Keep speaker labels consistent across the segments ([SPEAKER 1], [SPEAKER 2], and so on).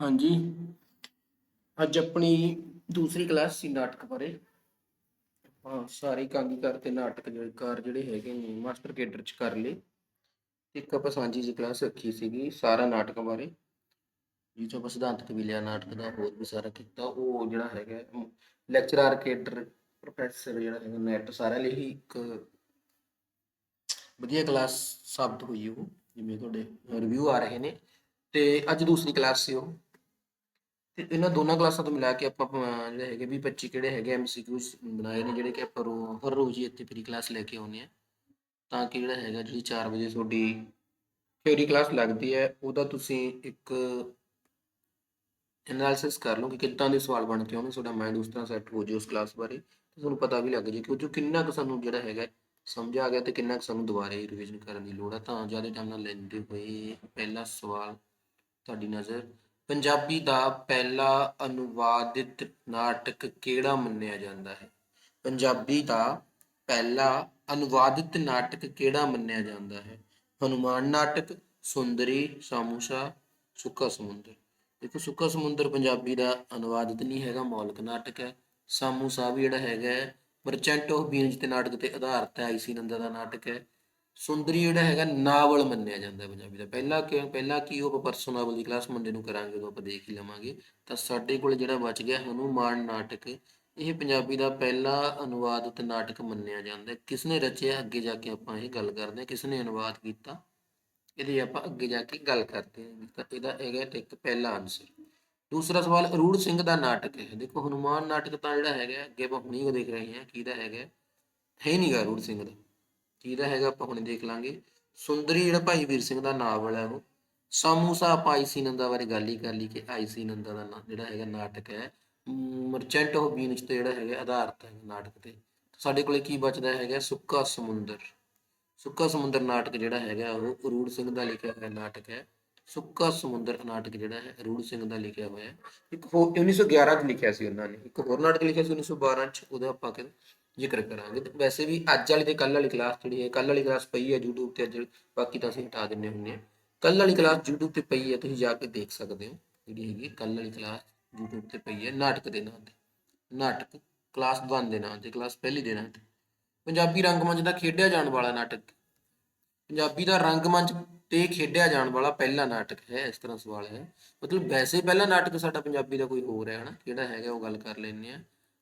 [SPEAKER 1] ਹਾਂਜੀ। ਅੱਜ ਆਪਣੀ ਦੂਸਰੀ ਕਲਾਸ ਸੀ ਨਾਟਕ ਬਾਰੇ। ਆਪਾਂ ਸਾਰੇ ਕਾਂਗੀਕਾਰ ਤੇ ਨਾਟਕ ਜਿਹੜੇ ਜਿਹੜੇ ਹੈਗੇ ਨੇ, ਮਾਸਟਰ ਕੇਡਰ ਚ ਕਰ ਲਏ। ਇੱਕ ਆਪਾਂ ਸਾਂਝੀ ਜੀ ਕਲਾਸ ਰੱਖੀ ਸੀਗੀ, ਸਾਰਾ ਨਾਟਕ ਬਾਰੇ। ਜਿਹ ਚੋਂ ਆਪਾਂ ਸਿਧਾਂਤਕ ਵੀ ਲਿਆ, ਨਾਟਕ ਦਾ ਹੋਰ ਵੀ ਸਾਰਾ ਕੀਤਾ। ਉਹ ਜਿਹੜਾ ਹੈਗਾ ਲੈਕਚਰਰ ਕੇਡਰ ਪ੍ਰੋਫੈਸਰ ਜਿਹੜਾ ਹੈਗਾ ਨੈਟ ਸਾਰਿਆਂ ਲਈ ਹੀ ਇੱਕ ਵਧੀਆ ਕਲਾਸ ਸਾਬਤ ਹੋਈ ਉਹ, ਜਿਵੇਂ ਤੁਹਾਡੇ ਰਿਵਿਊ ਆ ਰਹੇ ਨੇ। ਤੇ ਅੱਜ ਦੂਸਰੀ ਕਲਾਸ ਸੀ ਉਹ। ਤੇ ਇਹਨਾਂ ਦੋਨਾਂ ਕਲਾਸਾਂ ਤੋਂ ਮਿਲਾ ਕੇ ਆਪਾਂ ਅਹ, ਜਿਹੜੇ ਹੈਗੇ ਵੀ 25 ਕਿਹੜੇ ਹੈਗੇ ਐਮਸੀਕਿਊਜ਼ ਬਣਾਏ ਨੇ ਜਿਹੜੇ ਕਿ ਆਪਾਂ ਰੋ- ਹਰ ਰੋਜ਼ ਹੀ ਇੱਥੇ ਫਰੀ ਕਲਾਸ ਲੈ ਕੇ ਆਉਂਦੇ ਆ। ਤਾਂ ਕਿ ਜਿਹੜਾ ਹੈਗਾ ਜਿਹੜੀ 4 ਵਜੇ ਤੁਹਾਡੀ ਥਿਉਰੀ ਕਲਾਸ ਲੱਗਦੀ ਹੈ ਉਹਦਾ ਤੁਸੀਂ ਇੱਕ ਐਨਾਲਿਸਿਸ ਕਰ ਲਓ ਕਿ ਕਿੱਦਾਂ ਦੇ ਸਵਾਲ ਬਣ ਕੇ ਆਉਣਗੇ ਤੁਹਾਡਾ ਮਾਈਂਡ ਉਸ ਤਰ੍ਹਾਂ ਸੈੱਟ ਹੋ ਜਾਏ ਉਸ ਕਲਾਸ ਬਾਰੇ। ਤੇ ਤੁਹਾਨੂੰ ਪਤਾ ਵੀ ਲੱਗ ਜੇ ਕਿ ਉਹ 'ਚੋਂ ਕਿੰਨਾ ਕੁ ਸਾਨੂੰ ਜਿਹੜਾ ਹੈਗਾ ਸਮਝ ਆ ਗਿਆ ਤੇ ਕਿੰਨਾ ਕੁ ਸਾਨੂੰ ਦੁਬਾਰੇ ਰਿਵੀਜ਼ਨ ਕਰਨ ਦੀ ਲੋੜ ਹੈ ਤਾਂ ਜ਼ਿਆਦਾ ਟਾਈਮ ਨਾਲ ਲੈਂਦੇ ਹੋਏ ਪਹਿਲਾ ਸਵਾਲ ਤੁਹਾਡੀ ਨਜ਼ਰ ਪੰਜਾਬੀ ਦਾ ਪਹਿਲਾ ਅਨੁਵਾਦਿਤ ਨਾਟਕ ਕਿਹੜਾ ਮੰਨਿਆ ਜਾਂਦਾ ਹੈ? ਪੰਜਾਬੀ ਦਾ ਪਹਿਲਾ ਅਨੁਵਾਦਿਤ ਨਾਟਕ ਕਿਹੜਾ ਮੰਨਿਆ ਜਾਂਦਾ ਹੈ? ਹਨੂਮਾਨ ਨਾਟਕ, ਸੁੰਦਰੀ, ਸਾਮੂਸਾ, ਸੁੱਕਾ ਸਮੁੰਦਰ। ਦੇਖੋ, ਸੁੱਕਾ ਸਮੁੰਦਰ ਪੰਜਾਬੀ ਦਾ ਅਨੁਵਾਦਿਤ ਨਹੀਂ ਹੈਗਾ, ਮੌਲਿਕ ਨਾਟਕ ਹੈ। ਸਾਮੂ ਵੀ ਜਿਹੜਾ ਹੈਗਾ ਮਰਚੈਂਟ ਆਫ ਵੀਨਸ ਤੇ ਨਾਟਕ ਤੇ ਆਧਾਰਿਤ ਹੈ ਆਈਸੀ ਨੰਦਾ ਦਾ ਨਾਟਕ ਹੈ। ਸੁੰਦਰੀ ਜਿਹੜਾ ਹੈਗਾ ਨਾਵਲ ਮੰਨਿਆ ਜਾਂਦਾ ਪੰਜਾਬੀ ਦਾ। ਪਹਿਲਾਂ ਕਿ, ਪਹਿਲਾਂ ਕੀ ਉਹ ਪਰਸੋਂ ਨਾਵਲ ਦੀ ਕਲਾਸ ਮੰਡੇ ਨੂੰ ਕਰਾਂਗੇ, ਉਦੋਂ ਆਪਾਂ ਦੇਖ ਹੀ ਲਵਾਂਗੇ। ਤਾਂ ਸਾਡੇ ਕੋਲ ਜਿਹੜਾ ਬਚ ਗਿਆ ਹਨੂਮਾਨ ਨਾਟਕ। ਇਹ ਪੰਜਾਬੀ ਦਾ ਪਹਿਲਾ ਅਨੁਵਾਦਿਤ ਨਾਟਕ ਮੰਨਿਆ ਜਾਂਦਾ ਹੈ। ਕਿਸ ਨੇ ਰਚਿਆ? ਅੱਗੇ ਜਾ ਕੇ ਆਪਾਂ ਇਹ ਗੱਲ ਕਰਦੇ ਹਾਂ। ਕਿਸ ਨੇ ਅਨੁਵਾਦ ਕੀਤਾ? ਇਹਦੀ ਆਪਾਂ ਅੱਗੇ ਜਾ ਕੇ ਗੱਲ ਕਰਦੇ ਹਾਂ। ਤਾਂ ਇਹਦਾ ਹੈਗਾ ਇੱਕ ਪਹਿਲਾ ਆਨਸਰ ਦੂਸਰਾ ਸਵਾਲ ਅਰੂੜ ਸਿੰਘ ਦਾ ਨਾਟਕ ਹੈ। ਦੇਖੋ, ਹਨੂਮਾਨ ਨਾਟਕ ਤਾਂ ਜਿਹੜਾ ਹੈਗਾ, ਅੱਗੇ ਆਪਾਂ ਹੁਣੀ ਦੇਖ ਰਹੇ ਹਾਂ ਕਿਹਦਾ ਹੈਗਾ ਹੈ। ਨਹੀਂਗਾ ਅਰੂੜ ਸਿੰਘ ਦਾ। ਕਿਹਦਾ ਹੈਗਾ ਆਪਾਂ ਹੁਣੇ ਦੇਖ ਲਾਂਗੇ। ਸੁੰਦਰੀ ਜਿਹੜਾ ਭਾਈ ਵੀਰ ਸਿੰਘ ਦਾ ਨਾਵਲ ਹੈ ਉਹ। ਸਮੂਸਾ ਆਪਾਂ ਆਈਸੀ ਨੰਦਾ ਬਾਰੇ ਗੱਲ ਹੀ ਕਰ ਲਈ ਕਿ ਆਈਸੀ ਨੰਦਾ ਦਾ ਜਿਹੜਾ ਹੈਗਾ ਨਾਟਕ ਹੈ। ਮਰਚੈਂਟ ਆਫ ਵੀਨਸ ਤੇ ਜਿਹੜਾ ਹੈਗਾ ਆਧਾਰਿਤ ਹੈ ਨਾਟਕ ਤੇ। ਸਾਡੇ ਕੋਲੇ ਕੀ ਬਚਦਾ ਹੈਗਾ, ਸੁੱਕਾ ਸਮੁੰਦਰ। ਸੁੱਕਾ ਸਮੁੰਦਰ ਨਾਟਕ ਜਿਹੜਾ ਹੈਗਾ ਉਹ ਅਰੂੜ ਸਿੰਘ ਦਾ ਲਿਖਿਆ ਹੋਇਆ ਨਾਟਕ ਹੈ। ਸੁੱਕਾ ਸਮੁੰਦਰ ਨਾਟਕ ਜਿਹੜਾ ਹੈ, ਅਰੂੜ ਸਿੰਘ ਦਾ ਲਿਖਿਆ ਹੋਇਆ ਇੱਕ ਹੋਰ 1911 ਚ ਲਿਖਿਆ ਸੀ ਉਹਨਾਂ ਨੇ। ਇੱਕ ਹੋਰ ਨਾਟਕ ਲਿਖਿਆ ਸੀ 1912 ਚ, ਉਹਦਾ ਆਪਾਂ ਕਹਿੰਦੇ ਜ਼ਿਕਰ ਕਰਾਂਗੇ। ਤੇ ਵੈਸੇ ਵੀ ਅੱਜ ਵਾਲੀ ਤੇ ਕੱਲ ਵਾਲੀ ਕਲਾਸ ਜਿਹੜੀ ਹੈ ਕੱਲ ਵਾਲੀ ਕਲਾਸ ਪਈ ਹੈ YouTube ਤੇ ਅੱਜ ਬਾਕੀ ਤਾਂ ਅਸੀਂ ਹਟਾ ਦਿੰਨੇ ਹੁੰਨੇ ਆ ਕੱਲ ਵਾਲੀ ਕਲਾਸ YouTube ਤੇ ਪਈ ਹੈ, ਤੁਸੀਂ ਜਾ ਕੇ ਦੇਖ ਸਕਦੇ ਹੋ। ਜਿਹੜੀ ਹੈਗੀ ਕੱਲ ਵਾਲੀ ਕਲਾਸ YouTube ਤੇ ਪਈ ਹੈ, ਨਾਟਕ ਦੇ ਨਾਂ ਤੇ। ਨਾਟਕ ਕਲਾਸ 1 ਦੇ ਨਾਂ ਤੇ ਕਲਾਸ ਪਹਿਲੀ ਦੇ ਨਾਂ ਤੇ। ਪੰਜਾਬੀ ਰੰਗਮੰਚ ਦਾ ਖੇਡਿਆ ਜਾਣ ਵਾਲਾ ਨਾਟਕ। ਪੰਜਾਬੀ ਦਾ ਰੰਗਮੰਚ ਤੇ ਖੇਡਿਆ ਜਾਣ ਵਾਲਾ ਪਹਿਲਾ ਨਾਟਕ ਹੈ, ਇਸ ਤਰ੍ਹਾਂ ਸਵਾਲ ਹੈ। ਮਤਲਬ ਵੈਸੇ ਪਹਿਲਾ ਨਾਟਕ ਸਾਡਾ ਪੰਜਾਬੀ ਦਾ ਕੋਈ ਹੋਰ ਹੈ, ਹਨਾ? ਕਿਹੜਾ ਹੈਗਾ, ਉਹ ਗੱਲ ਕਰ ਲੈਂਦੇ ਆ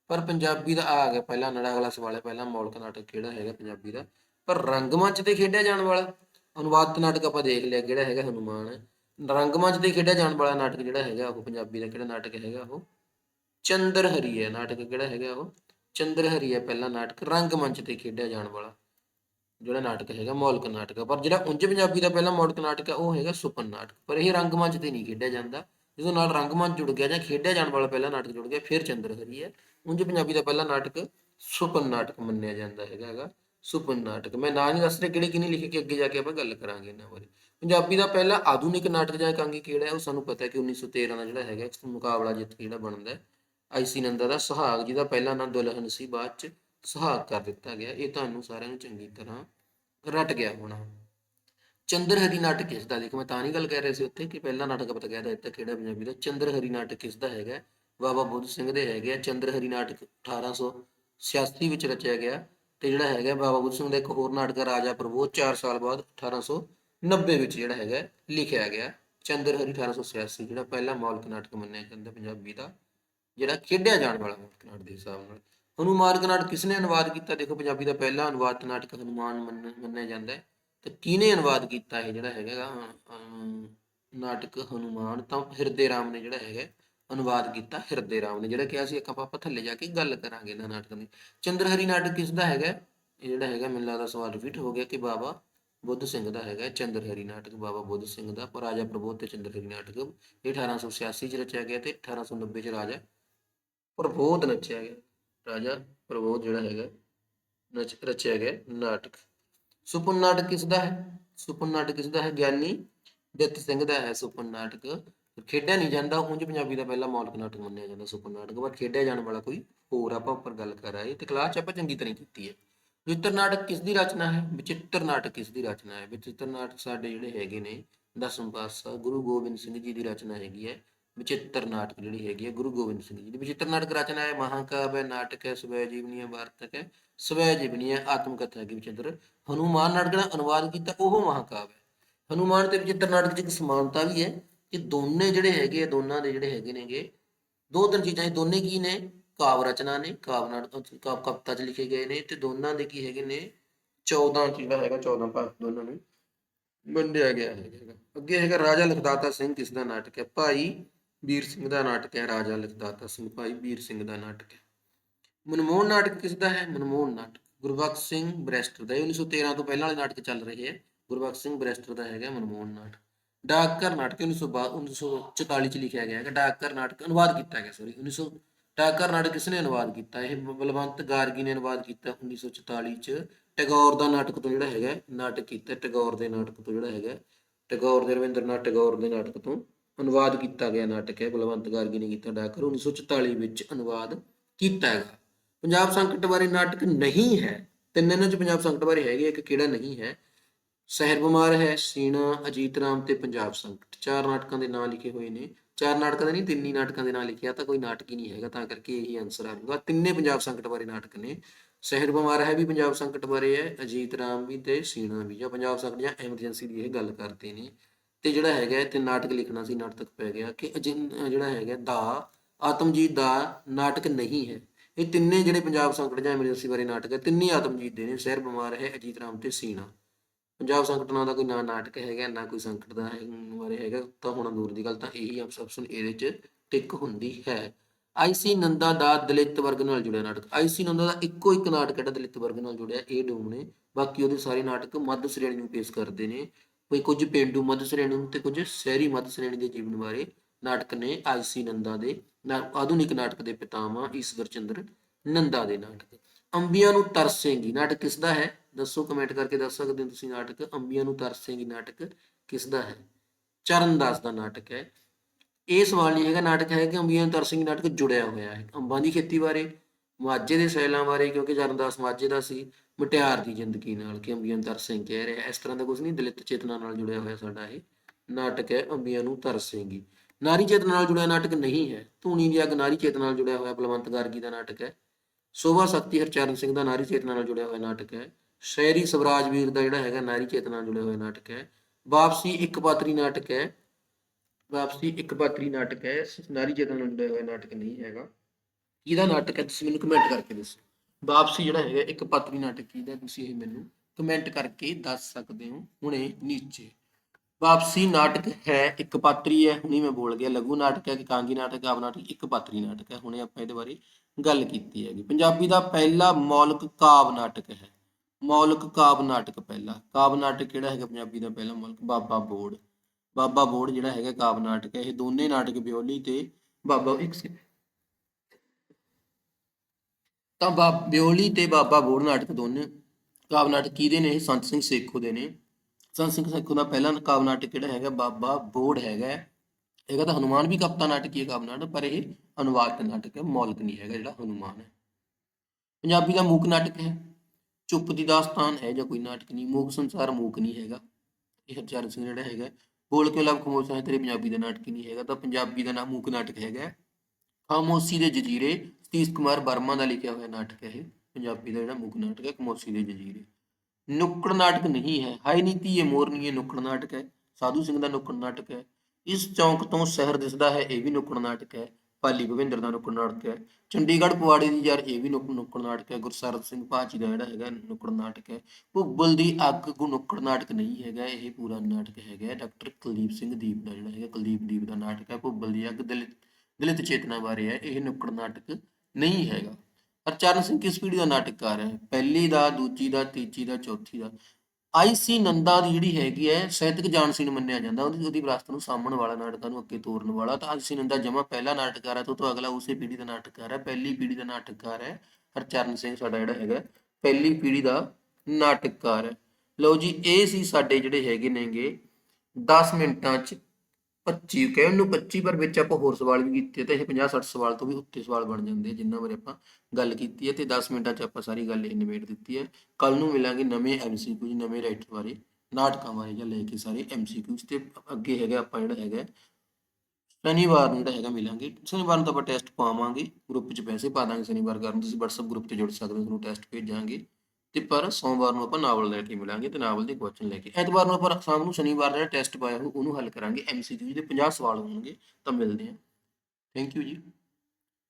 [SPEAKER 1] ਪਰ ਪੰਜਾਬੀ ਦਾ ਆ ਗਿਆ, ਪਹਿਲਾ ਨੜਾ ਅਗਲਾ ਸਵਾਲ ਹੈ, ਪਹਿਲਾ ਮੌਲਕ ਨਾਟਕ ਕਿਹੜਾ ਹੈਗਾ ਪੰਜਾਬੀ ਦਾ? ਪਰ ਰੰਗਮੰਚ ਤੇ ਖੇਡਿਆ ਜਾਣ ਵਾਲਾ ਅਨੁਵਾਦਿਤ ਨਾਟਕ ਆਪਾਂ ਦੇਖ ਲਿਆ ਕਿਹੜਾ ਹੈਗਾ ਹਨੂਮਾਨ ਹੈ। ਰੰਗਮੰਚ ਤੇ ਖੇਡਿਆ ਜਾਣ ਵਾਲਾ ਨਾਟਕ ਜਿਹੜਾ ਹੈਗਾ, ਉਹ ਪੰਜਾਬੀ ਦਾ ਕਿਹੜਾ ਨਾਟਕ ਹੈਗਾ ਉਹ? ਚੰਦਰਹਰੀ ਹੈ, ਨਾਟਕ ਕਿਹੜਾ ਹੈਗਾ ਉਹ? ਚੰਦਰਹਰੀ ਹੈ ਪਹਿਲਾ ਨਾਟਕ, ਰੰਗਮੰਚ ਤੇ ਖੇਡਿਆ ਜਾਣ ਵਾਲਾ ਜਿਹੜਾ ਨਾਟਕ ਹੈਗਾ, ਮੌਲਿਕ ਨਾਟਕ। ਪਰ ਜਿਹੜਾ ਉਂਝ ਪੰਜਾਬੀ ਦਾ ਪਹਿਲਾ ਮੌਲਕ ਨਾਟਕ ਹੈ, ਉਹ ਹੈਗਾ ਸੁਪਨ ਨਾਟਕ। ਪਰ ਇਹ ਰੰਗਮੰਚ ਤੇ ਨਹੀਂ ਖੇਡਿਆ ਜਾਂਦਾ। ਜਦੋਂ ਨਾਲ ਰੰਗਮੰਚ ਜੁੜ ਗਿਆ ਜਾਂ ਖੇਡਿਆ ਜਾਣ ਵਾਲਾ ਪਹਿਲਾ ਨਾਟਕ ਜੁੜ ਗਿਆ, ਫਿਰ ਚੰਦਰ ਹਰੀ ਹੈ। ਉਂਝ ਪੰਜਾਬੀ ਦਾ ਪਹਿਲਾ ਨਾਟਕ ਸੁਪਨ ਨਾਟਕ ਮੰਨਿਆ ਜਾਂਦਾ ਹੈਗਾ ਹੈਗਾ ਸੁਪਨ ਨਾਟਕ। ਮੈਂ ਨਾਂ ਨਹੀਂ ਦੱਸ ਰਿਹਾ ਕਿਹੜੇ ਕਿਹਨੇ ਲਿਖੇ, ਕਿ ਅੱਗੇ ਜਾ ਕੇ ਆਪਾਂ ਗੱਲ ਕਰਾਂਗੇ ਇਹਨਾਂ ਬਾਰੇ। ਪੰਜਾਬੀ ਦਾ ਪਹਿਲਾ ਆਧੁਨਿਕ ਨਾਟਕ ਜਾਂ ਕਾਂਗੀ ਕਿਹੜਾ ਹੈ? ਉਹ ਸਾਨੂੰ ਪਤਾ ਹੈ ਕਿ 1913 ਦਾ ਜਿਹੜਾ ਹੈਗਾ ਇਸ ਮੁਕਾਬਲਾ ਜਿੱਤ ਕੇ ਜਿਹੜਾ ਬਣਦਾ ਹੈ ਆਈਸੀ ਨੰਦਾ ਦਾ ਸੁਹਾਗ, ਜਿਹਦਾ ਪਹਿਲਾ ਨਾਂ ਦੁਲਹਨ ਸੀ, ਬਾਅਦ ਚ ਸੁਹਾਗ ਕਰ ਦਿੱਤਾ ਗਿਆ। ਇਹ ਤੁਹਾਨੂੰ ਸਾਰਿਆਂ ਨੂੰ ਚੰਗੀ ਤਰ੍ਹਾਂ ਰਟ ਗਿਆ ਹੋਣਾ। ਚੰਦਰਹਰੀ ਨਾਟਕ ਕਿਸ ਦਾ ਦੇਖੋ ਮੈਂ ਤਾਂ ਨਹੀਂ ਗੱਲ ਕਰ ਰਿਹਾ ਸੀ ਉੱਥੇ ਕਿ ਪਹਿਲਾ ਨਾਟਕ ਪਤਾ ਗਿਆ ਦਿੱਤਾ ਕਿਹੜਾ ਪੰਜਾਬੀ ਦਾ। ਚੰਦਰਹਰੀ ਨਾਟਕ ਕਿਸ ਦਾ ਹੈਗਾ? ਬਾਬਾ ਬੁੱਧ ਸਿੰਘ ਦੇ ਹੈਗੇ ਆ ਚੰਦਰਹਰੀ ਨਾਟਕ 1886 ਵਿੱਚ ਰਚਿਆ ਗਿਆ ਤੇ ਜਿਹੜਾ ਹੈਗਾ ਬਾਬਾ ਬੁੱਧ ਸਿੰਘ ਦਾ ਇੱਕ ਹੋਰ ਨਾਟਕ ਰਾਜਾ ਪ੍ਰਬੋਧ 4 ਸਾਲ ਬਾਅਦ 1890 ਵਿੱਚ ਜਿਹੜਾ ਹੈਗਾ ਲਿਖਿਆ ਗਿਆ। ਚੰਦਰਹਰੀ 1886 ਜਿਹੜਾ ਪਹਿਲਾ ਮੌਲਿਕ ਨਾਟਕ ਮੰਨਿਆ ਜਾਂਦਾ ਪੰਜਾਬੀ ਦਾ, ਜਿਹੜਾ ਖੇਡਿਆ ਜਾਣ ਵਾਲਾ ਮੌਲਿਕ ਨਾਟਕ ਦੇ ਹਿਸਾਬ ਨਾਲ। ਹਨੂਮਾਨ ਨਾਟਕ ਕਿਸ ਨੇ ਅਨੁਵਾਦ ਕੀਤਾ? ਦੇਖੋ, ਪੰਜਾਬੀ ਦਾ ਪਹਿਲਾ ਅਨੁਵਾਦਿਤ ਨਾਟਕ ਹਨੂਮਾਨ ਮੰਨ- ਮੰਨਿਆ ਜਾਂਦਾ ਹੈ। ਤੇ ਕਿਹਨੇ ਅਨੁਵਾਦ ਕੀਤਾ ਇਹ ਜਿਹੜਾ ਹੈਗਾ? ਨਾਟਕ ਹਨੂਮਾਨ, ਤਾਂ ਹਿਰਦੇ ਰਾਮ ਨੇ ਜਿਹੜਾ ਹੈਗਾ ਅਨੁਵਾਦ ਕੀਤਾ ਹਿਰਦੇ ਰਾਮ ਨੇ, ਜਿਹੜਾ ਕਿਹਾ ਸੀ ਇੱਕ ਆਪਾਂ ਥੱਲੇ ਜਾ ਕੇ ਗੱਲ ਕਰਾਂਗੇ ਇਹਨਾਂ ਨਾਟਕਾਂ ਦੀ। ਚੰਦਰਹਰੀ ਨਾਟਕ ਕਿਸ ਦਾ ਹੈਗਾ? ਇਹ ਜਿਹੜਾ ਹੈਗਾ, ਮੈਨੂੰ ਲੱਗਦਾ ਸਵਾਲ ਰਿਪੀਟ ਹੋ ਗਿਆ ਕਿ ਬਾਬਾ ਬੁੱਧ ਸਿੰਘ ਦਾ ਹੈਗਾ ਚੰਦਰਹਰੀ ਨਾਟਕ, ਬਾਬਾ ਬੁੱਧ ਸਿੰਘ ਦਾ ਰਾਜਾ ਪ੍ਰਬੋਧ ਤੇ ਚੰਦਰਹਰੀ ਨਾਟਕ। ਇਹ 1886 ਚ ਰਚਿਆ ਗਿਆ ਤੇ 1890 ਚ ਰਾਜਾ ਪ੍ਰਬੋਧ ਨਚਿਆ ਗਿਆ। ਰਾਜਾ ਪ੍ਰਬੋਧ ਜਿਹੜਾ ਹੈਗਾ, ਨਚ ਰਚਿਆ ਗਿਆ ਨਾਟਕ। ਸੁਪਨ ਨਾਟਕ ਕਿਸ ਦਾ ਹੈ? ਸੁਪਨ ਨਾਟਕ ਕਿਸ ਦਾ ਹੈ? ਗਿਆਨੀ ਦਿੱਤ ਸਿੰਘ ਦਾ ਹੈ ਸੁਪਨ ਨਾਟਕ। ਖੇਡਿਆ ਨਹੀਂ ਜਾਂਦਾ, ਉਂਝ ਪੰਜਾਬੀ ਦਾ ਪਹਿਲਾ ਮੌਲਿਕ ਨਾਟਕ ਮੰਨਿਆ ਜਾਂਦਾ, ਸੁਪਰ ਨਾਟਕ, ਪਰ ਖੇਡਿਆ ਜਾਣ ਵਾਲਾ ਕੋਈ ਹੋਰ ਆਪਾਂ ਉੱਪਰ ਗੱਲ ਕਰ ਆਏ, ਤੇ ਕਲਾਸ 'ਚ ਆਪਾਂ ਚੰਗੀ ਤਰ੍ਹਾਂ ਕੀਤੀ ਹੈ। ਵਿਚਿੱਤਰ ਨਾਟਕ ਕਿਸ ਦੀ ਰਚਨਾ ਹੈ? ਵਿਚਿੱਤਰ ਨਾਟਕ ਕਿਸ ਦੀ ਰਚਨਾ ਹੈ? ਵਿਚਿੱਤਰ ਨਾਟਕ ਸਾਡੇ ਜਿਹੜੇ ਹੈਗੇ ਨੇ, ਦਸਮ ਪਾਤਸ਼ਾਹ ਗੁਰੂ ਗੋਬਿੰਦ ਸਿੰਘ ਜੀ ਦੀ ਰਚਨਾ ਹੈਗੀ ਹੈ, ਵਿਚਿੱਤਰ ਨਾਟਕ ਜਿਹੜੀ ਹੈਗੀ ਹੈ, ਗੁਰੂ ਗੋਬਿੰਦ ਸਿੰਘ ਜੀ ਦੀ। ਵਿਚਿੱਤਰ ਨਾਟਕ ਰਚਨਾ ਹੈ, ਮਹਾਕਾਵ ਹੈ, ਨਾਟਕ ਹੈ, ਸਵੈ ਜੀਵਨੀ ਹੈ ਵਾਰਤਕ ਹੈ, ਸਵੈ ਜੀਵਨੀ ਹੈ ਆਤਮ ਕਥਾ ਹੈਗੀ ਵਿਚਿੱਤਰ। ਹਨੂਮਾਨ ਨਾਟਕ ਦਾ ਅਨੁਵਾਦ ਕੀਤਾ, ਉਹ ਮਹਾਕਾਵ ਹੈ। ਹਨੂਮਾਨ ਤੇ ਵਿਚਿੱਤਰ ਨਾਟਕ 'ਚ ਇੱਕ ਸਮਾਨਤਾ ਵੀ ਹੈ ਇਹ ਦੋਨੇ ਜਿਹੜੇ ਹੈਗੇ ਆ, ਦੋਨਾਂ ਦੇ ਜਿਹੜੇ ਹੈਗੇ ਨੇਗੇ ਦੋ ਤਿੰਨ ਚੀਜ਼ਾਂ ਇਹ ਦੋਨੇ ਕੀ ਨੇ? ਕਾਵ ਰਚਨਾ ਨੇ ਕਾਵ ਨਾਟਕ ਕਾਵ ਕਵਿਤਾ 'ਚ ਲਿਖੇ ਗਏ ਨੇ ਤੇ ਦੋਨਾਂ ਦੇ ਕੀ ਹੈਗੇ ਨੇ? 14 ਜਿਹੜਾ ਹੈਗਾ 14 ਭਾਗ ਦੋਨਾਂ ਨੂੰ ਵੰਡਿਆ ਗਿਆ ਹੈਗਾ। ਅੱਗੇ ਹੈਗਾ ਰਾਜਾ ਲਖਦਾਤਾ ਸਿੰਘ ਕਿਸ ਦਾ ਨਾਟਕ ਹੈ? ਭਾਈ ਵੀਰ ਸਿੰਘ ਦਾ ਨਾਟਕ ਹੈ ਰਾਜਾ ਲਖਦਾਤਾ ਸਿੰਘ ਭਾਈ ਵੀਰ ਸਿੰਘ ਦਾ ਨਾਟਕ ਹੈ। ਮਨਮੋਹਨ ਨਾਟਕ ਕਿਸ ਦਾ ਹੈ? ਮਨਮੋਹਨ ਨਾਟਕ। ਗੁਰਬਖਸ਼ ਸਿੰਘ ਬ੍ਰੈਸਟਰ ਦਾ ਇਹ 1913 ਤੋਂ ਪਹਿਲਾਂ ਵਾਲੇ ਨਾਟਕ ਚੱਲ ਰਹੇ ਹੈ। ਗੁਰਬਖਸ਼ ਸਿੰਘ ਬ੍ਰੈਸਟਰ ਦਾ ਹੈਗਾ ਮਨਮੋਹਨ ਨਾਟਕ। ਡਾਕਘਰ ਨਾਟਕ 1942 1944 ਚ ਲਿਖਿਆ ਗਿਆ ਹੈਗਾ ਡਾਕਘਰ ਨਾਟਕ ਅਨੁਵਾਦ ਕੀਤਾ ਗਿਆ ਸੋਰੀ 1900 ਡਾਕਘਰ ਨਾਟਕ ਕਿਸ ਨੇ ਅਨੁਵਾਦ ਕੀਤਾ? ਇਹ ਬਲਵੰਤ ਗਾਰਗੀ ਨੇ ਅਨੁਵਾਦ ਕੀਤਾ 1944 ਚ। ਟੈਗੋਰ ਦਾ ਨਾਟਕ ਤੋਂ ਜਿਹੜਾ ਹੈਗਾ, ਨਾਟਕ ਕੀਤਾ, ਟੈਗੋਰ ਦੇ ਨਾਟਕ ਤੋਂ ਜਿਹੜਾ ਹੈਗਾ, ਟੈਗੋਰ ਦੇ ਰਵਿੰਦਰਨਾਥ ਟੈਗੋਰ ਦੇ ਨਾਟਕ ਤੋਂ ਅਨੁਵਾਦ ਕੀਤਾ ਗਿਆ ਨਾਟਕ ਹੈ, ਬਲਵੰਤ ਗਾਰਗੀ ਨੇ ਕੀਤਾ ਡਾਕਰ 1944 ਵਿੱਚ ਅਨੁਵਾਦ ਕੀਤਾ ਹੈਗਾ। ਪੰਜਾਬ ਸੰਕਟ ਬਾਰੇ ਨਾਟਕ ਨਹੀਂ ਹੈ, ਤਿੰਨ ਇਹਨਾਂ ਚ ਪੰਜਾਬ ਸੰਕਟ ਬਾਰੇ ਹੈਗੇ, ਇੱਕ ਕਿਹੜਾ ਨਹੀਂ ਹੈ ਸਹਿਰ ਬਿਮਾਰ ਹੈ, ਸੀਣਾ, ਅਜੀਤ ਰਾਮ ਤੇ ਪੰਜਾਬ ਸੰਕਟ। ਚਾਰ ਨਾਟਕਾਂ ਦੇ ਨਾਂ ਲਿਖੇ ਹੋਏ ਨੇ। ਚਾਰ ਨਾਟਕਾਂ ਦੇ ਨਹੀਂ, ਤਿੰਨ ਹੀ ਨਾਟਕਾਂ ਦੇ ਨਾਂ ਲਿਖਿਆ ਤਾਂ ਕੋਈ ਨਾਟਕ ਹੀ ਨਹੀਂ ਹੈਗਾ, ਤਾਂ ਕਰਕੇ ਇਹੀ ਆਨਸਰ ਆ ਜਾਊਗਾ। ਤਿੰਨੇ ਪੰਜਾਬ ਸੰਕਟ ਬਾਰੇ ਨਾਟਕ ਨੇ। ਸਹਿਰ ਬਿਮਾਰ ਹੈ ਵੀ ਪੰਜਾਬ ਸੰਕਟ ਬਾਰੇ ਹੈ, ਅਜੀਤ ਰਾਮ ਵੀ ਤੇ ਸੀਣਾ ਵੀ, ਜਾਂ ਪੰਜਾਬ ਸੰਕਟ ਜਾਂ ਐਮਰਜੈਂਸੀ ਦੀ ਇਹ ਗੱਲ ਕਰਦੇ ਨੇ। ਤੇ ਜਿਹੜਾ ਹੈਗਾ ਤੇ ਨਾਟਕ ਲਿਖਣਾ ਸੀ, ਨਾਟਕ ਪੈ ਗਿਆ ਕਿ ਅਜਿਨ- ਜਿਹੜਾ ਹੈਗਾ ਦਾ, ਆਤਮਜੀਤ ਦਾ ਨਾਟਕ ਨਹੀਂ ਹੈ। ਇਹ ਤਿੰਨੇ ਜਿਹੜੇ ਪੰਜਾਬ ਸੰਕਟ ਜਾਂ ਐਮਰਜੈਂਸੀ ਬਾਰੇ ਨਾਟਕ ਹੈ, ਤਿੰਨੇ ਆਤਮਜੀਤ ਦੇ ਨੇ, ਸਹਿਰ ਬਿਮਾਰ ਹੈ, ਅਜੀਤ ਰਾਮ ਤੇ ਸੀਣਾ। ਪੰਜਾਬ ਸੰਕਟ ਨਾਂ ਦਾ ਕੋਈ ਨਾ ਨਾਟਕ ਹੈਗਾ, ਨਾ ਕੋਈ ਸੰਕਟ ਦਾ ਬਾਰੇ ਹੈਗਾ, ਤਾਂ ਹੁਣ ਦੂਰ ਦੀ ਗੱਲ ਤਾਂ ਇਹੀ ਆਪਸ਼ਨ ਇਹਦੇ 'ਚ ਟਿਕ ਹੁੰਦੀ ਹੈ। ਆਈਸੀ ਨੰਦਾ ਦਾ ਦਲਿਤ ਵਰਗ ਨਾਲ ਜੁੜਿਆ ਨਾਟਕ। ਆਈਸੀ ਨੰਦਾ ਦਾ ਇੱਕੋ ਇੱਕ ਨਾਟਕ ਜਿਹੜਾ ਦਲਿਤ ਵਰਗ ਨਾਲ ਜੁੜਿਆ, ਇਹ ਡੂਮ ਨੇ। ਬਾਕੀ ਉਹਦੇ ਸਾਰੇ ਨਾਟਕ ਮੱਧ ਸ਼੍ਰੇਣੀ ਨੂੰ ਪੇਸ਼ ਕਰਦੇ ਨੇ। ਕੋਈ ਕੁਝ ਪੇਂਡੂ ਮੱਧ ਸ਼੍ਰੇਣੀ ਨੂੰ ਤੇ ਕੁਝ ਸ਼ਹਿਰੀ ਮੱਧ ਸ਼੍ਰੇਣੀ ਦੇ ਜੀਵਨ ਬਾਰੇ ਨਾਟਕ ਨੇ ਆਈਸੀ ਨੰਦਾ ਦੇ, ਨਾ- ਆਧੁਨਿਕ ਨਾਟਕ ਦੇ ਪਿਤਾਮਾ ਈਸ਼ਵਰ ਚੰਦਰ ਨੰਦਾ ਦੇ ਨਾਟਕ। ਅੰਬੀਆਂ ਨੂੰ ਤਰਸੇਂਗੀ। ਨਾਟਕ ਕਿਸ ਦਾ ਹੈ? ਦੱਸੋ ਕਮੈਂਟ ਕਰਕੇ ਦੱਸ ਸਕਦੇ ਹੋ ਤੁਸੀਂ ਨਾਟਕ। ਅੰਬੀਆਂ ਨੂੰ ਤਰਸੇਂਗੀ ਨਾਟਕ ਕਿਸ ਦਾ ਹੈ? ਚਰਨਦਾਸ ਦਾ ਨਾਟਕ ਹੈ। ਇਹ ਸਵਾਲ ਨਹੀਂ ਹੈਗਾ ਨਾਟਕ ਹੈ ਕਿ ਅੰਬੀਆਂ ਨੂੰ ਤਰਸੇਂਗੀ ਨਾਟਕ ਜੁੜਿਆ ਹੋਇਆ ਹੈ। ਅੰਬਾਂ ਦੀ ਖੇਤੀ ਬਾਰੇ, ਮਾਝੇ ਦੇ ਸੈਲਾਂ ਬਾਰੇ, ਕਿਉਂਕਿ ਚਰਨਦਾਸ ਮਾਝੇ ਦਾ ਸੀ, ਮਟਿਆਰ ਦੀ ਜ਼ਿੰਦਗੀ ਨਾਲ ਕਿ ਅੰਬੀਆਂ ਨੂੰ ਤਰਸੇਂ ਕਹਿ ਰਿਹਾ। ਇਸ ਤਰ੍ਹਾਂ ਦਾ ਕੁਝ ਨਹੀਂ, ਦਲਿਤ ਚੇਤਨਾ ਨਾਲ ਜੁੜਿਆ ਹੋਇਆ ਸਾਡਾ ਇਹ ਨਾਟਕ ਹੈ, ਅੰਬੀਆਂ ਨੂੰ ਤਰਸੇਂਗੀ। ਨਾਰੀ ਚੇਤਨਾ ਨਾਲ ਜੁੜਿਆ ਨਾਟਕ ਨਹੀਂ ਹੈ। ਧੂਣੀ ਦੀ ਅੱਗ ਨਾਰੀ ਚੇਤਨਾ ਨਾਲ ਜੁੜਿਆ ਹੋਇਆ, ਬਲਵੰਤ ਗਾਰਗੀ ਦਾ ਨਾਟਕ ਹੈ। ਸੋਭਾ ਸ਼ਕਤੀ ਹਰਚਰਨ ਸਿੰਘ ਦਾ ਨਾਰੀ ਚੇਤਨਾ ਨਾਲ ਜੁੜਿਆ ਹੋਇਆ ਨਾਟਕ ਹੈ। ਸ਼ਾਇਰੀ ਸਵਰਾਜ ਵੀਰ ਦਾ ਜਿਹੜਾ ਹੈਗਾ ਨਾਰੀ ਚੇਤਨਾ ਨਾਲ ਜੁੜਿਆ ਹੋਇਆ ਨਾਟਕ ਹੈ। ਵਾਪਸੀ ਇੱਕ ਪਾਤਰੀ ਨਾਟਕ ਹੈ। ਵਾਪਸੀ ਇੱਕ ਪਾਤਰੀ ਨਾਟਕ ਹੈ। ਨਾਰੀ ਚੇਤਨਾ ਨਾਲ ਜੁੜਿਆ ਹੋਇਆ ਨਾਟਕ ਨਹੀਂ ਹੈਗਾ। ਕਿਹਦਾ ਨਾਟਕ ਹੈ ਤੁਸੀਂ ਮੈਨੂੰ ਕਮੈਂਟ ਕਰਕੇ ਦੱਸੋ। ਵਾਪਸੀ ਜਿਹੜਾ ਹੈਗਾ ਇੱਕ ਪਾਤਰੀ ਨਾਟਕ ਕਿਹਦਾ ਤੁਸੀਂ ਇਹ ਮੈਨੂੰ ਕਮੈਂਟ ਕਰਕੇ ਦੱਸ ਸਕਦੇ ਹੋ। ਹੁਣੇ ਨੀਚੇ। ਵਾਪਸੀ ਨਾਟਕ ਹੈ, ਇੱਕ ਪਾਤਰੀ ਹੈ, ਹੁਣੀ ਮੈਂ ਬੋਲ ਗਿਆ, ਲਘੂ ਨਾਟਕ ਹੈ ਕਿ ਕਾਂਗੀ ਨਾਟਕ, ਆਪ ਨਾਟਕ, ਇੱਕ ਪਾਤਰੀ ਨਾਟਕ ਹੈ, ਹੁਣੇ ਆਪਾਂ ਇਹਦੇ ਬਾਰੇ ਗੱਲ ਕੀਤੀ ਹੈਗੀ। ਪੰਜਾਬੀ ਦਾ ਪਹਿਲਾ ਮੌਲਿਕ ਕਾਵ ਨਾਟਕ ਹੈ। ਮੌਲਿਕ ਕਾਵ ਨਾਟਕ ਪਹਿਲਾ। ਕਾਵ ਨਾਟਕ ਕਿਹੜਾ ਹੈਗਾ ਪੰਜਾਬੀ ਦਾ ਪਹਿਲਾ ਮੌਲਿਕ? ਬਾਬਾ ਬੋੜ। ਬਾਬਾ ਬੋੜ ਜਿਹੜਾ ਹੈਗਾ ਕਾਵ ਨਾਟਕ ਹੈ। ਇਹ ਦੋਨੇ ਨਾਟਕ ਬਿਓਲੀ ਤੇ ਬਾਬਾ, ਇੱਕ ਸੇ- ਤਾਂ ਬਾ ਬਿਓਲੀ ਤੇ ਬਾਬਾ ਬੋੜ ਨਾਟਕ ਦੋਨੇ ਕਾਵ ਨਾਟਕ ਕਿਹਦੇ ਨੇ? ਇਹ ਸੰਤ ਸਿੰਘ ਸੇਖੋ ਦੇ ਨੇ। ਸੰਤ ਸਿੰਘ ਸੇਖੋ ਦਾ ਪਹਿਲਾ ਕਾਵ ਨਾਟਕ ਕਿਹੜਾ ਹੈਗਾ? ਬਾਬਾ ਬੋੜ ਹੈਗਾ। ਹੈਗਾ ਤਾਂ ਹਨੂਮਾਨ ਵੀ ਕਪਤਾ ਨਾਟਕ ਹੀ ਹੈ ਕਾਵ ਨਾਟਕ ਪਰ ਇਹ ਅਨੁਵਾਦ ਨਾਟਕ ਹੈ, ਮੌਲਿਕ ਨਹੀਂ ਹੈਗਾ ਜਿਹੜਾ ਹਨੂਮਾਨ ਹੈ। ਪੰਜਾਬੀ ਦਾ ਮੂਕ ਨਾਟਕ ਹੈ। ਚੁੱਪ ਦੀ ਦਾਸਤਾਨ ਹੈ ਜਾਂ ਕੋਈ ਨਾਟਕ ਨਹੀਂ, ਮੂਕ ਸੰਸਾਰ ਮੂਕ ਨਹੀਂ ਹੈਗਾ। ਇਹ ਹਰਚਰਨ ਸਿੰਘ ਜਿਹੜਾ ਹੈਗਾ। ਬੋਲ ਕੇ ਲਬ ਖਮੋਸ਼ਾਂ ਹੈ, ਤੇਰੇ ਪੰਜਾਬੀ ਦਾ ਨਾਟਕ ਨਹੀਂ ਹੈਗਾ, ਤਾਂ ਪੰਜਾਬੀ ਦਾ ਨਾਮ ਮੂਕ ਨਾਟਕ ਹੈਗਾ। ਖਾਮੋਸ਼ੀ ਦੇ ਜਜ਼ੀਰੇ ਸਤੀਸ਼ ਕੁਮਾਰ ਵਰਮਾ ਦਾ ਲਿਖਿਆ ਹੋਇਆ ਨਾਟਕ ਹੈ ਇਹ। ਪੰਜਾਬੀ ਦਾ ਜਿਹੜਾ ਮੁੱਖ ਨਾਟਕ ਹੈ, ਖਾਮੋਸ਼ੀ ਦੇ ਜਜ਼ੀਰੇ। ਨੁੱਕੜ ਨਾਟਕ ਨਹੀਂ ਹੈ। ਹਾਈ ਨੀਤੀ ਇਹ ਮੋਰਨੀ ਇਹ ਨੁੱਕੜ ਨਾਟਕ ਹੈ। ਸਾਧੂ ਸਿੰਘ ਦਾ ਨੁੱਕੜ ਨਾਟਕ ਹੈ। ਇਸ ਚੌਂਕ ਤੋਂ ਸ਼ਹਿਰ ਦਿਸਦਾ ਹੈ, ਇਹ ਵੀ ਨੁੱਕੜ ਨਾਟਕ ਹੈ। ਪਾਲੀ ਭਵਿੰਦਰ ਦਾ ਨੁੱਕੜ ਨਾਟਕ ਹੈ। ਚੰਡੀਗੜ੍ਹ ਪਵਾੜੇ ਦੀ ਯਾਰ ਇਹ ਵੀ ਨੁੱਕ- ਨੁੱਕੜ ਨਾਟਕ ਹੈ। ਗੁਰਸਰਤ ਸਿੰਘ ਭਾਜੀ ਦਾ ਜਿਹੜਾ ਹੈਗਾ, ਨੁੱਕੜ ਨਾਟਕ ਹੈ। ਭੁੱਬਲ ਦੀ ਅੱਗ ਕੋ ਨੁੱਕੜ ਨਾਟਕ ਨਹੀਂ ਹੈਗਾ, ਇਹ ਪੂਰਾ ਨਾਟਕ ਹੈਗਾ ਡਾਕਟਰ ਕੁਲਦੀਪ ਸਿੰਘ ਦੀਪ ਦਾ ਜਿਹੜਾ ਹੈਗਾ, ਕੁਲਦੀਪ ਦੀਪ ਦਾ ਨਾਟਕ ਹੈ। ਭੁੱਬਲ ਦੀ ਅੱਗ ਦਲਿਤ ਦਲਿਤ ਚੇਤਨਾ ਬਾਰੇ ਹੈ। ਇਹ ਨੁੱਕੜ ਨਾਟਕ ਨਹੀਂ ਹੈਗਾ। ਹਰਚਰਨ ਸਿੰਘ ਕਿਸ ਪੀੜ੍ਹੀ ਦਾ ਨਾਟਕਕਾਰ ਹੈ? ਪਹਿਲੀ ਦਾ, ਦੂਜੀ ਦਾ, ਤੀਜੀ ਦਾ, ਚੌਥੀ ਦਾ। ਆਈ ਸੀ ਨੰਦਾ ਦੀ ਜਿਹੜੀ ਹੈਗੀ ਹੈ, ਸਾਹਿਤਕ ਜਾਣਸੀ ਨੂੰ ਮੰਨਿਆ ਜਾਂਦਾ। ਉਹਦੀ ਉਹਦੀ ਵਿਰਾਸਤ ਨੂੰ ਸਾਂਭਣ ਵਾਲਾ ਨਾਟਕਾਂ ਨੂੰ ਅੱਗੇ ਤੋਰਨ ਵਾਲਾ। ਤਾਂ ਆਈ ਸੀ ਨੰਦਾ ਜਮਾ ਪਹਿਲਾ ਨਾਟਕਕਾਰ ਹੈ ਤੋਂ ਤੋਂ ਅਗਲਾ ਉਸੇ ਪੀੜ੍ਹੀ ਦਾ ਨਾਟਕਕਾਰ ਹੈ। ਪਹਿਲੀ ਪੀੜ੍ਹੀ ਦਾ ਨਾਟਕਕਾਰ ਹੈ ਹਰਚਰਨ ਸਿੰਘ, ਸਾਡਾ ਜਿਹੜਾ ਹੈਗਾ। ਪਹਿਲੀ ਪੀੜ੍ਹੀ ਦਾ ਨਾਟਕਕਾਰ ਹੈ। ਲਓ ਜੀ, ਇਹ ਸੀ ਸਾਡੇ ਜਿਹੜੇ ਹੈਗੇ ਨੇਗੇ 10 ਮਿੰਟਾਂ ਚ 25 ਕਹਿਣ ਨੂੰ 25 ਪਰ ਵਿੱਚ ਆਪਾਂ ਹੋਰ ਸਵਾਲ ਵੀ ਕੀਤੇ ਤਾਂ ਇਹ 50 60 ਸਵਾਲ ਤੋਂ ਵੀ ਉੱਤੇ ਸਵਾਲ ਬਣ ਜਾਂਦੇ ਆ, ਜਿੰਨਾ ਬਾਰੇ ਆਪਾਂ ਗੱਲ ਕੀਤੀ ਹੈ ਤੇ 10 ਮਿੰਟਾਂ ਚ ਆਪਾਂ ਸਾਰੀ ਗੱਲ ਇਹ ਨਿਬੇੜ ਦਿੱਤੀ ਹੈ ਕੱਲ ਨੂੰ ਮਿਲਾਂਗੇ ਨਵੇਂ ਐਮਸੀਕਿਊ ਨਵੇਂ ਰਾਈਟਰ ਬਾਰੇ, ਨਾਟਕਾਂ ਬਾਰੇ ਜਾਂ ਲੈ ਕੇ ਸਾਰੇ ਐਮਸੀਕਿਊਜ਼ ਤੇ ਅੱਗੇ ਹੈਗਾ ਆਪਾਂ ਜਿਹੜਾ ਹੈਗਾ, ਸ਼ਨੀਵਾਰ ਨੂੰ ਜਿਹੜਾ ਹੈਗਾ ਮਿਲਾਂਗੇ। ਸ਼ਨੀਵਾਰ ਨੂੰ ਤਾਂ ਆਪਾਂ ਟੈਸਟ ਪਾਵਾਂਗੇ ਗਰੁੱਪ 'ਚ ਪੈਸੇ ਪਾ ਦਾਂਗੇ, ਸ਼ਨੀਵਾਰ ਕਰਨ ਤੁਸੀਂ WhatsApp ਗਰੁੱਪ 'ਤੇ ਜੁੜ ਸਕਦੇ ਹੋ, ਤੁਹਾਨੂੰ ਟੈਸਟ ਭੇਜਾਂਗੇ। ਤੇ ਪਰ ਸੋਮਵਾਰ ਨੂੰ ਆਪਾਂ ਨਾਵਲ ਲੈ ਕੇ ਮਿਲਾਂਗੇ ਤੇ ਨਾਵਲ ਦੇ ਕੁਐਸਚਨ ਲੈ ਕੇ। ਐਤਵਾਰ ਨੂੰ ਆਪਾਂ ਸ਼ਾਮ ਨੂੰ ਸ਼ਨੀਵਾਰ ਜਿਹੜਾ ਟੈਸਟ ਪਾਇਆ ਹੋਊ, ਉਹਨੂੰ ਹੱਲ ਕਰਾਂਗੇ ਐਮਸੀਕਿਊ ਦੇ 50 ਸਵਾਲ ਹੋਣਗੇ, ਤਾਂ ਮਿਲਦੇ ਹਾਂ। ਥੈਂਕ ਯੂ ਜੀ।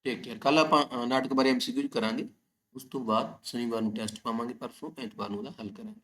[SPEAKER 1] ਟੇਕ ਕੇਅਰ ਕੱਲ ਆਪਾਂ ਨਾਟਕ ਬਾਰੇ ਐਮਸੀਕਿਊ ਕਰਾਂਗੇ। ਉਸ ਤੋਂ ਬਾਅਦ ਸ਼ਨੀਵਾਰ ਨੂੰ ਟੈਸਟ ਪਾਵਾਂਗੇ, ਪਰਸੋਂ ਐਤਵਾਰ ਨੂੰ ਉਹਦਾ ਹੱਲ ਕਰਾਂਗੇ।